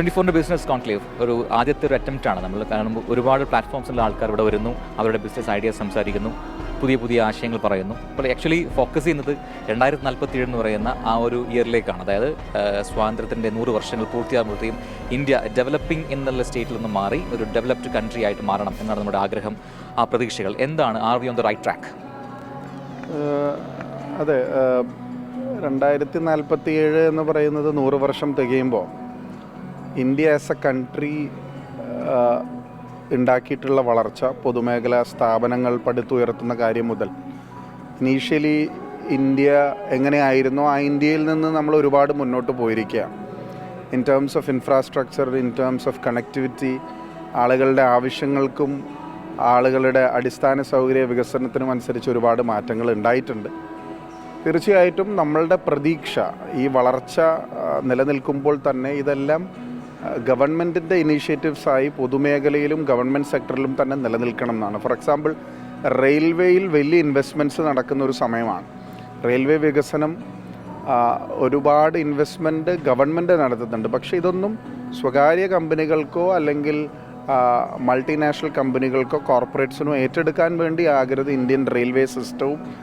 Twenty ഫോറിന്റെ business conclave ഒരു ആദ്യത്തെ ഒരു അറ്റംപ്റ്റ് ആണ്. നമ്മൾ കാരണം ഒരുപാട് പ്ലാറ്റ്ഫോംസിലുള്ള ആൾക്കാർ ഇവിടെ വരുന്നു അവരുടെ ബിസിനസ് ഐഡിയാസ് സംസാരിക്കുന്നു പുതിയ പുതിയ ആശയങ്ങൾ പറയുന്നു. അപ്പോൾ ആക്ച്വലി ഫോക്കസ് ചെയ്യുന്നത് രണ്ടായിരത്തി നാൽപ്പത്തി ഏഴ് എന്ന് പറയുന്ന ആ ഒരു ഇയറിലേക്കാണ് അതായത് സ്വാതന്ത്ര്യത്തിന്റെ നൂറ് വർഷങ്ങൾ പൂർത്തിയാകുമ്പോഴത്തേക്കും ഇന്ത്യ ഡെവലപ്പിംഗ് എന്നുള്ള സ്റ്റേറ്റിൽ നിന്ന് മാറി ഒരു ഡെവലപ്ഡ് കൺട്രി ആയിട്ട് മാറണം എന്നാണ് നമ്മുടെ ആഗ്രഹം ആ പ്രതീക്ഷകൾ. എന്താണ് are we on the right track അതെ രണ്ടായിരത്തി നാൽപ്പത്തി ഏഴ് എന്ന് പറയുന്നത് നൂറ് വർഷം തികയുമ്പോൾ ഇന്ത്യ ആസ് എ കൺട്രി ഉണ്ടാക്കിയിട്ടുള്ള വളർച്ച പൊതുമേഖലാ സ്ഥാപനങ്ങൾ പടുത്തുയർത്തുന്ന കാര്യം മുതൽ. ഇനീഷ്യലി ഇന്ത്യ എങ്ങനെയായിരുന്നു ആ ഇന്ത്യയിൽ നിന്ന് നമ്മൾ ഒരുപാട് മുന്നോട്ട് പോയിരിക്കുകയാണ്. In terms of infrastructure in terms of connectivity ആളുകളുടെ ആവശ്യങ്ങൾക്കും ആളുകളുടെ അടിസ്ഥാന സൗകര്യ വികസനത്തിനും അനുസരിച്ച് ഒരുപാട് മാറ്റങ്ങൾ ഉണ്ടായിട്ടുണ്ട്. തീർച്ചയായിട്ടും നമ്മളുടെ പ്രതീക്ഷ ഈ വളർച്ച നിലനിൽക്കുമ്പോൾ തന്നെ ഇതെല്ലാം ഗവൺമെന്റിന്റെ ഇനീഷ്യേറ്റീവ്സായി പൊതുമേഖലയിലും ഗവൺമെന്റ് സെക്ടറിലും തന്നെ നിലനിൽക്കണം എന്നാണ്. ഫോർ എക്സാമ്പിൾ റെയിൽവേയിൽ വലിയ ഇൻവെസ്റ്റ്മെന്റ്സ് നടക്കുന്ന ഒരു സമയമാണ്. റെയിൽവേ വികസനം ഒരുപാട് ഇൻവെസ്റ്റ്മെന്റ് ഗവൺമെന്റ് നടത്തുന്നുണ്ട്. പക്ഷേ ഇതൊന്നും സ്വകാര്യ കമ്പനികൾക്കോ അല്ലെങ്കിൽ മൾട്ടിനാഷണൽ കമ്പനികൾക്കോ കോർപ്പറേറ്റ്സിനോ ഏറ്റെടുക്കാൻ വേണ്ടി ആകരുത്. ഇന്ത്യൻ റെയിൽവേ സിസ്റ്റവും